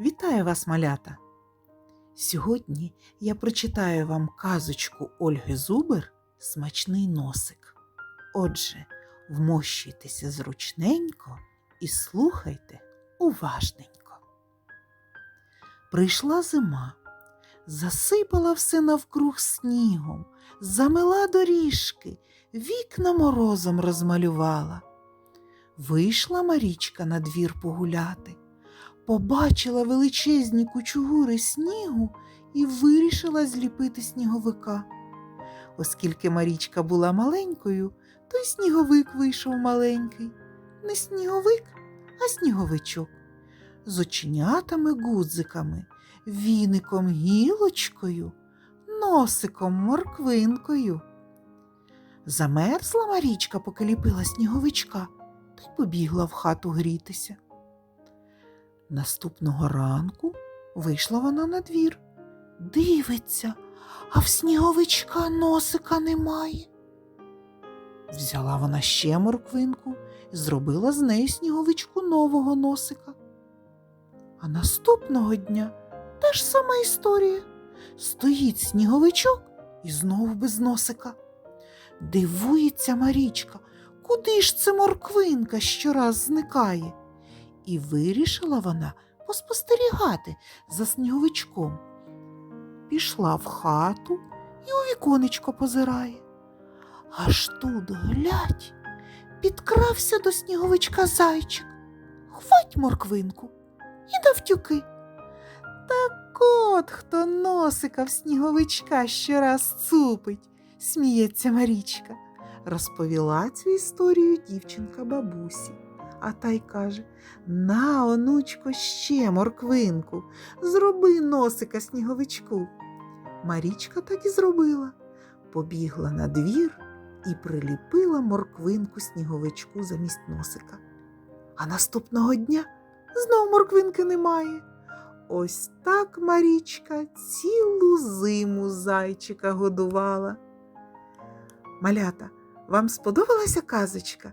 Вітаю вас, малята! Сьогодні я прочитаю вам казочку Ольги Зубер Смачний носик. Отже, вмощуйтеся зручненько і слухайте уважненько. Прийшла зима, засипала все навкруг снігом, замила доріжки, вікна морозом розмалювала. Вийшла Марічка на двір погуляти побачила величезні кучугури снігу і вирішила зліпити сніговика. Оскільки Марічка була маленькою, то й сніговик вийшов маленький. Не сніговик, а сніговичок. З оченятами гудзиками, віником гілочкою, носиком морквинкою. Замерзла Марічка, поки ліпила сніговичка, та й побігла в хату грітися. Наступного ранку вийшла вона на двір. Дивиться, а в сніговичка носика немає. Взяла вона ще морквинку і зробила з неї сніговичку нового носика. А наступного дня та ж сама історія. Стоїть сніговичок і знову без носика. Дивується Марічка, куди ж це морквинка щораз зникає? І вирішила вона поспостерігати за сніговичком. Пішла в хату і у віконечко позирає. Аж тут глядь, підкрався до сніговичка зайчик. Хвать морквинку і навтюки. Так от хто носика в сніговичка щораз цупить, сміється Марічка. Розповіла цю історію дівчинка бабусі. А та й каже На, онучко, ще морквинку, зроби носика сніговичку. Марічка так і зробила. Побігла на двір і приліпила морквинку сніговичку замість носика. А наступного дня знов морквинки немає. Ось так Марічка цілу зиму зайчика годувала. Малята, вам сподобалася казочка?